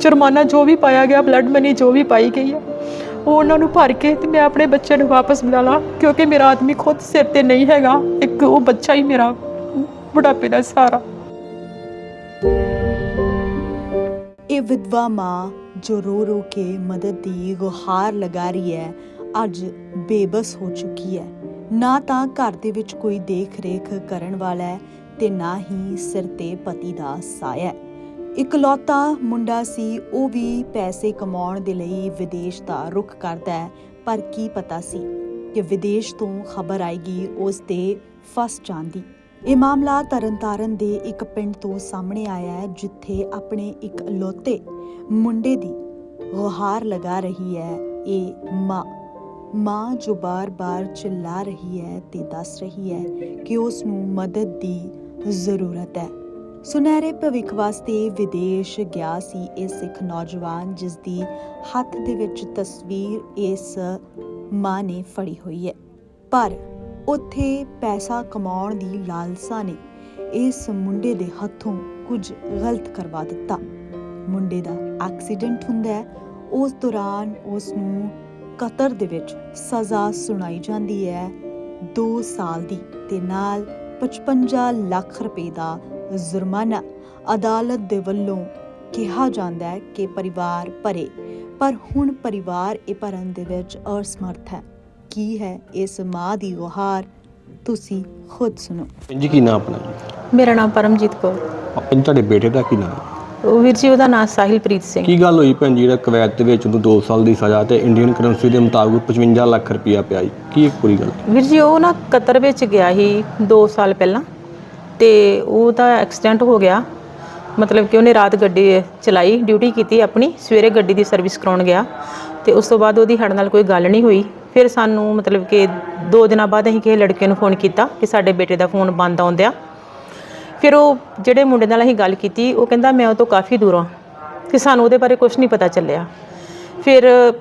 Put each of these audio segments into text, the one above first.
ਜੁਰਮਾਨਾ ਜੋ ਵੀ ਪਾਇਆ ਗਿਆ ਬਲੱਡ ਮਨੀ ਜੋ ਵੀ ਪਾਈ ਗਈ ਆ ਉਹ ਉਹਨਾਂ ਨੂੰ ਭਰ ਕੇ ਤੇ ਮੈਂ ਆਪਣੇ ਬੱਚੇ ਨੂੰ ਵਾਪਸ ਮਿਲਾ ਲਾਂ, ਕਿਉਂਕਿ ਮੇਰਾ ਆਦਮੀ ਖੁਦ ਸਿਰ ਤੇ ਨਹੀਂ ਹੈਗਾ, ਇੱਕ ਉਹ ਬੱਚਾ ਹੀ ਮੇਰਾ ਬੁਢਾਪੇ ਦਾ ਸਹਾਰਾ। ਇਹ ਵਿਧਵਾ ਮਾਂ ਜੋ ਰੋ ਰੋ ਕੇ ਮਦਦ ਦੀ ਗੁਹਾਰ ਲਗਾ ਰਹੀ ਹੈ, ਅੱਜ ਬੇਬਸ ਹੋ ਚੁੱਕੀ ਹੈ। ਨਾ ਤਾਂ ਘਰ ਦੇ ਵਿੱਚ ਕੋਈ ਦੇਖ ਰੇਖ ਕਰਨ ਵਾਲਾ ਹੈ ਤੇ ਨਾ ਹੀ ਸਿਰ ਤੇ ਪਤੀ ਦਾ ਸਾਇਆ ਹੈ। ਇਕਲੌਤਾ ਮੁੰਡਾ ਸੀ, ਉਹ ਵੀ ਪੈਸੇ ਕਮਾਉਣ ਦੇ ਲਈ ਵਿਦੇਸ਼ ਦਾ ਰੁਖ ਕਰਦਾ ਹੈ, ਪਰ ਕੀ ਪਤਾ ਸੀ ਕਿ ਵਿਦੇਸ਼ ਤੋਂ ਖਬਰ ਆਏਗੀ, ਉਸ ਤੇ ਫਸ ਜਾਂਦੀ ਇਹ ਮਾਮਲਾ ਤਰਨਤਾਰਨ ਦੇ ਇੱਕ ਪਿੰਡ ਤੋਂ ਸਾਹਮਣੇ ਆਇਆ ਹੈ, ਜਿੱਥੇ ਆਪਣੇ ਇੱਕ ਇਕਲੌਤੇ ਮੁੰਡੇ ਦੀ ਗੁਹਾਰ ਲਗਾ ਰਹੀ ਹੈ। ਇਹ ਮਾਂ ਮਾਂ ਜੋ ਬਾਰ-ਬਾਰ ਚਿੱਲਾ ਰਹੀ ਹੈ ਤੇ ਦੱਸ ਰਹੀ ਹੈ ਕਿ ਉਸ ਨੂੰ ਮਦਦ ਦੀ ਜ਼ਰੂਰਤ ਹੈ। ਸੁਨਹਿਰੇ ਭਵਿੱਖ ਵਾਸਤੇ ਵਿਦੇਸ਼ ਗਿਆ ਸੀ ਇਹ ਸਿੱਖ ਨੌਜਵਾਨ ਜਿਸ ਦੀ ਹੱਥ ਦੇ ਵਿੱਚ ਤਸਵੀਰ ਇਸ ਮਾਂ ਨੇ ਫੜੀ ਹੋਈ ਹੈ। ਪਰ ਉੱਥੇ ਪੈਸਾ ਕਮਾਉਣ ਦੀ ਲਾਲਸਾ ਨੇ ਇਸ ਮੁੰਡੇ ਦੇ ਹੱਥੋਂ ਕੁਝ ਗਲਤ ਕਰਵਾ ਦਿੱਤਾ। ਮੁੰਡੇ ਦਾ ਐਕਸੀਡੈਂਟ ਹੁੰਦਾ ਹੈ। ਉਸ ਦੌਰਾਨ ਉਸ ਨੂੰ ਕਤਰ ਦੇ ਵਿੱਚ ਸਜ਼ਾ ਸੁਣਾਈ ਜਾਂਦੀ ਹੈ। 2 ਸਾਲ ਦੀ ਤੇ ਨਾਲ 55 ਲੱਖ ਰੁਪਏ ਦਾ ਜੁਰਮਾਨਾ ਅਦਾਲਤ ਦੇ ਵੱਲੋਂ ਕਿਹਾ ਜਾਂਦਾ ਹੈ ਕਿ ਪਰਿਵਾਰ ਭਰੇ ਪਰ ਹੁਣ ਪਰਿਵਾਰ ਇਹ ਭਰਨ ਦੇ ਵਿੱਚ ਅਸਮਰਥ ਹੈ। ਕੀ ਹੈ ਇਸ ਮਾਂ ਦੀ ਗੁਹਾਰ? ਤੁਸੀਂ ਖੁਦ ਸੁਣੋ। ਜੀ ਕੀ ਨਾਮ ਆਪਣਾ? ਮੇਰਾ ਨਾਮ ਪਰਮਜੀਤ ਕੌਰ। ਆਪਾਂ ਜੀ ਤੁਹਾਡੇ ਬੇਟੇ ਦਾ ਕੀ ਨਾਮ ਉਹ ਵੀਰ ਜੀ ਉਹਦਾ ਨਾਮ ਸਾਹਿਲਪ੍ਰੀਤ ਸਿੰਘ। ਕੀ ਗੱਲ ਹੋਈ ਭੈਣ ਜੀ ਜਿਹੜਾ ਕਵੈਤ ਦੇ ਵਿੱਚ ਉਹਨੂੰ 2 ਸਾਲ ਦੀ ਸਜ਼ਾ ਤੇ ਇੰਡੀਅਨ ਕਰੰਸੀ ਦੇ ਮੁਤਾਬਕ 55 ਲੱਖ ਰੁਪਇਆ ਪਿਆ ਜੀ ਕੀ ਇਹ ਪੂਰੀ ਗੱਲ? ਵੀਰ ਜੀ ਉਹ ਨਾ ਕਤਰ ਵਿੱਚ ਗਿਆ ਸੀ 2 ਸਾਲ ਪਹਿਲਾਂ। ਤੇ ਉਹਦਾ ਐਕਸੀਡੈਂਟ ਹੋ ਗਿਆ। ਮਤਲਬ ਕਿ ਉਹਨੇ ਰਾਤ ਗੱਡੀ ਚਲਾਈ ਡਿਊਟੀ ਕੀਤੀ ਆਪਣੀ, ਸਵੇਰੇ ਗੱਡੀ ਦੀ ਸਰਵਿਸ ਕਰਾਉਣ ਗਿਆ ਤੇ ਉਸ ਤੋਂ ਬਾਅਦ ਉਹਦੀ ਸਾਡੇ ਨਾਲ ਕੋਈ ਗੱਲ ਨਹੀਂ ਹੋਈ। ਫਿਰ ਸਾਨੂੰ ਮਤਲਬ ਕਿ ਦੋ ਦਿਨਾਂ ਬਾਅਦ ਅਸੀਂ ਕਿਸੇ ਲੜਕੇ ਨੂੰ ਫੋਨ ਕੀਤਾ ਕਿ ਸਾਡੇ ਬੇਟੇ ਦਾ ਫੋਨ ਬੰਦ ਆਉਂਦਿਆ ਫਿਰ ਉਹ ਜਿਹੜੇ ਮੁੰਡੇ ਨਾਲ ਅਸੀਂ ਗੱਲ ਕੀਤੀ, ਉਹ ਕਹਿੰਦਾ, ਮੈਂ ਉਹ ਤੋਂ ਕਾਫੀ ਦੂਰ ਹਾਂ। ਕਿ ਸਾਨੂੰ ਉਹਦੇ ਬਾਰੇ ਕੁਝ ਨਹੀਂ ਪਤਾ ਚੱਲਿਆ। ਫਿਰ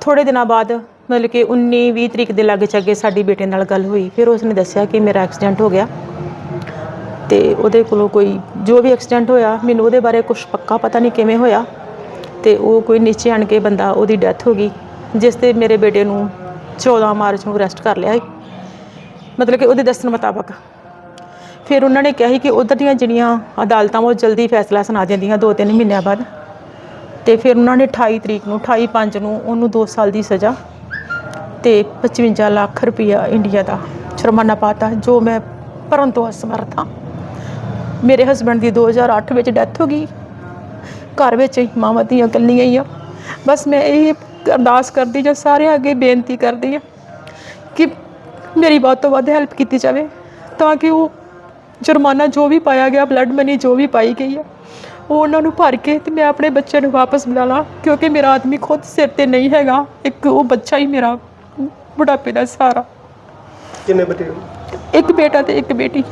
ਥੋੜੇ ਦਿਨਾਂ ਬਾਅਦ ਮਤਲਬ ਕਿ 19 20 ਤਰੀਕ ਦੇ ਲਾਗੇ ਚਾਗੇ ਸਾਡੀ ਬੇਟੇ ਨਾਲ ਗੱਲ ਹੋਈ। ਫਿਰ ਉਸਨੇ ਦੱਸਿਆ ਕਿ ਮੇਰਾ ਐਕਸੀਡੈਂਟ ਹੋ ਗਿਆ। ਤੇ ਉਹਦੇ ਕੋਲੋਂ ਕੋਈ ਜੋ ਵੀ ਐਕਸੀਡੈਂਟ ਹੋਇਆ, ਮੈਨੂੰ ਉਹਦੇ ਬਾਰੇ ਕੁਝ ਪੱਕਾ ਪਤਾ ਨਹੀਂ ਕਿਵੇਂ ਹੋਇਆ ਤੇ ਉਹ ਕੋਈ ਨੀਚੇ ਆਣ ਕੇ ਬੰਦਾ ਉਹਦੀ ਡੈਥ ਹੋ ਗਈ, ਜਿਸ ਤੇ ਮੇਰੇ ਬੇਟੇ ਨੂੰ 14 ਮਾਰਚ ਨੂੰ ਅਰੈਸਟ ਕਰ ਲਿਆ ਮਤਲਬ ਕਿ ਉਹਦੇ ਦੱਸਣ ਮੁਤਾਬਕ। ਫਿਰ ਉਹਨਾਂ ਨੇ ਕਿਹਾ ਸੀ ਕਿ ਉਧਰ ਦੀਆਂ ਜਿਹੜੀਆਂ ਅਦਾਲਤਾਂ ਉਹ ਜਲਦੀ ਫੈਸਲਾ ਸੁਣਾ ਦਿੰਦੀਆਂ ਦੋ ਤਿੰਨ ਮਹੀਨਿਆਂ ਬਾਅਦ। ਤੇ ਫਿਰ ਉਹਨਾਂ ਨੇ 28 ਤਰੀਕ ਨੂੰ 28 ਪੰਜ ਨੂੰ ਉਹਨੂੰ 2 ਸਾਲ ਦੀ ਸਜ਼ਾ ਤੇ 55 ਲੱਖ ਰੁਪਇਆ ਇੰਡੀਆ ਦਾ ਜੁਰਮਾਨਾ ਪਾਤਾ ਜੋ ਮੈਂ ਭਰਨ ਤੋਂ ਅਸਮਰਥ ਹਾਂ। ਮੇਰੇ ਹਸਬੰਡ ਦੀ 2008 ਵਿੱਚ ਡੈਥ ਹੋ ਗਈ। ਘਰ ਵਿੱਚ ਹੀ ਮਾਵਾਂ ਧੀਆਂ ਇਕੱਲੀਆਂ ਹੀ ਆ। ਬਸ ਮੈਂ ਇਹ ਅਰਦਾਸ ਕਰਦੀ ਜਾਂ ਸਾਰਿਆਂ ਅੱਗੇ ਬੇਨਤੀ ਕਰਦੀ ਆ ਕਿ ਮੇਰੀ ਵੱਧ ਤੋਂ ਵੱਧ ਹੈਲਪ ਕੀਤੀ ਜਾਵੇ ਤਾਂ ਕਿ ਉਹ ਜੁਰਮਾਨਾ ਜੋ ਵੀ ਪਾਇਆ ਗਿਆ ਬਲੱਡ ਮਨੀ ਜੋ ਵੀ ਪਾਈ ਗਈ ਆ ਉਹ ਉਹਨਾਂ ਨੂੰ ਭਰ ਕੇ ਤੇ ਮੈਂ ਆਪਣੇ ਬੱਚੇ ਨੂੰ ਵਾਪਸ ਮਿਲਾ ਲਾਂ। ਕਿਉਂਕਿ ਮੇਰਾ ਆਦਮੀ ਖੁਦ ਸਿਰ ਤੇ ਨਹੀਂ ਹੈਗਾ ਇੱਕ ਉਹ ਬੱਚਾ ਹੀ ਮੇਰਾ ਬੁਢਾਪੇ ਦਾ ਸਹਾਰਾ ਕਿੰਨੇ ਬੱਚੇ? ਇੱਕ ਬੇਟਾ ਤੇ ਇੱਕ ਬੇਟੀ।